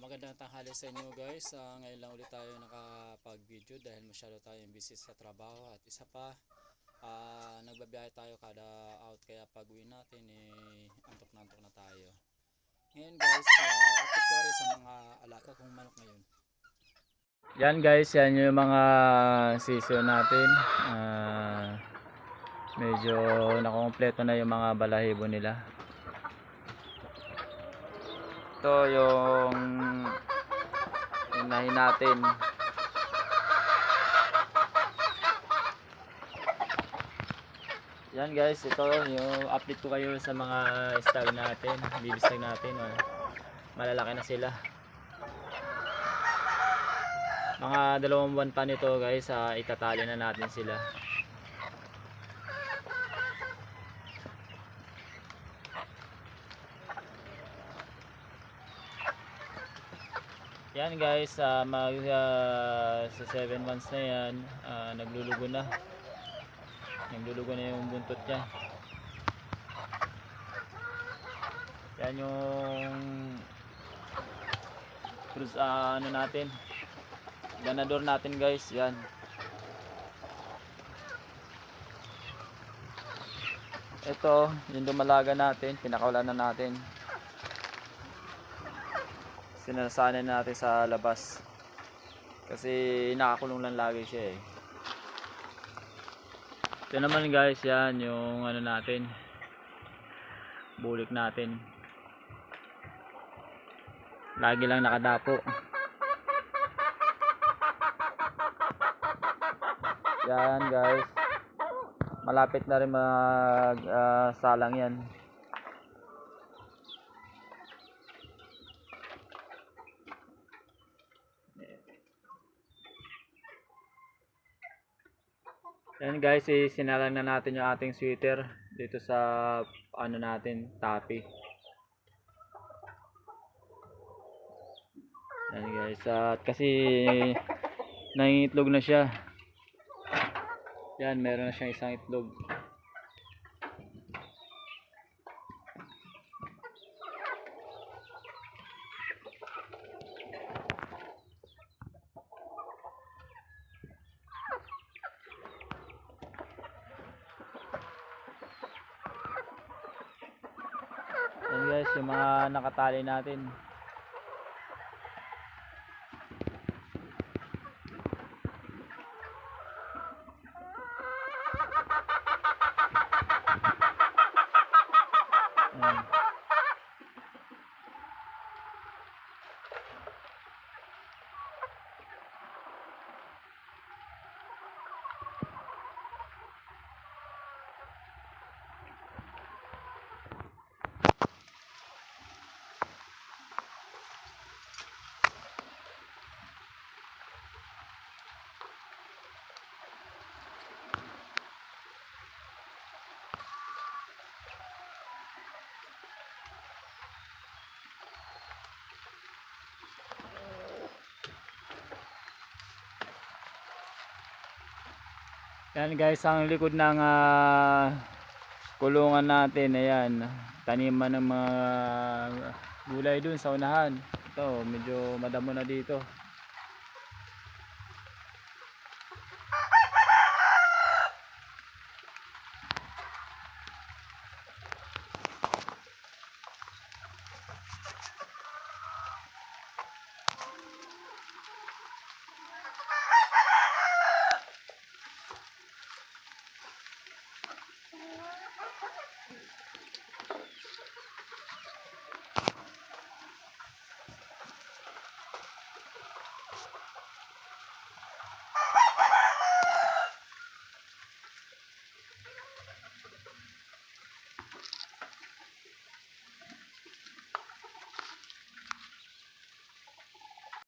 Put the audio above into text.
magandang tanghali sa inyo guys. Ah, ngayon lang ulit tayo nakapag-video dahil masyado tayong busy sa trabaho at isa pa ah, nagbabiyahe tayo kada out kaya pag uwi natin eh antok na antok na tayo. Ngayon guys, uh, update ko sa mga alaga kong manok ngayon. Yan guys, yan yung mga sisyo natin. Ah, medyo nakompleto na yung mga balahibo nila. Ito yung inahin natin. Yan guys, ito yung update ko kayo sa mga stag natin, baby stag natin. Oh. Malalaki na sila. Mga dalawang buwan pa nito guys, ah, itatali na natin sila. Yan guys, ah, mag, ah, sa 7 months na yan, ah, naglulugo na. Naglulugo na yung buntot niya. Yan yung cruise ah, ano natin. Ganador natin guys, yan. Ito, yung dumalaga natin, pinakawalan na natin sinasanay natin sa labas. Kasi nakakulong lang lagi siya eh. Ito naman guys yan yung ano natin. Bulik natin. Lagi lang nakadapo. Yan guys. Malapit na rin mag ah, salang yan Yan guys, eh, sinalang na natin yung ating sweater dito sa ano natin, tapi. Yan guys, at kasi nangingitlog na siya. Yan, meron na siyang isang itlog. Yan guys, yung mga nakatali natin. Yan guys, ang likod ng ah, kulungan natin, ayan, taniman ng mga gulay dun sa unahan. Ito, medyo madamo na dito.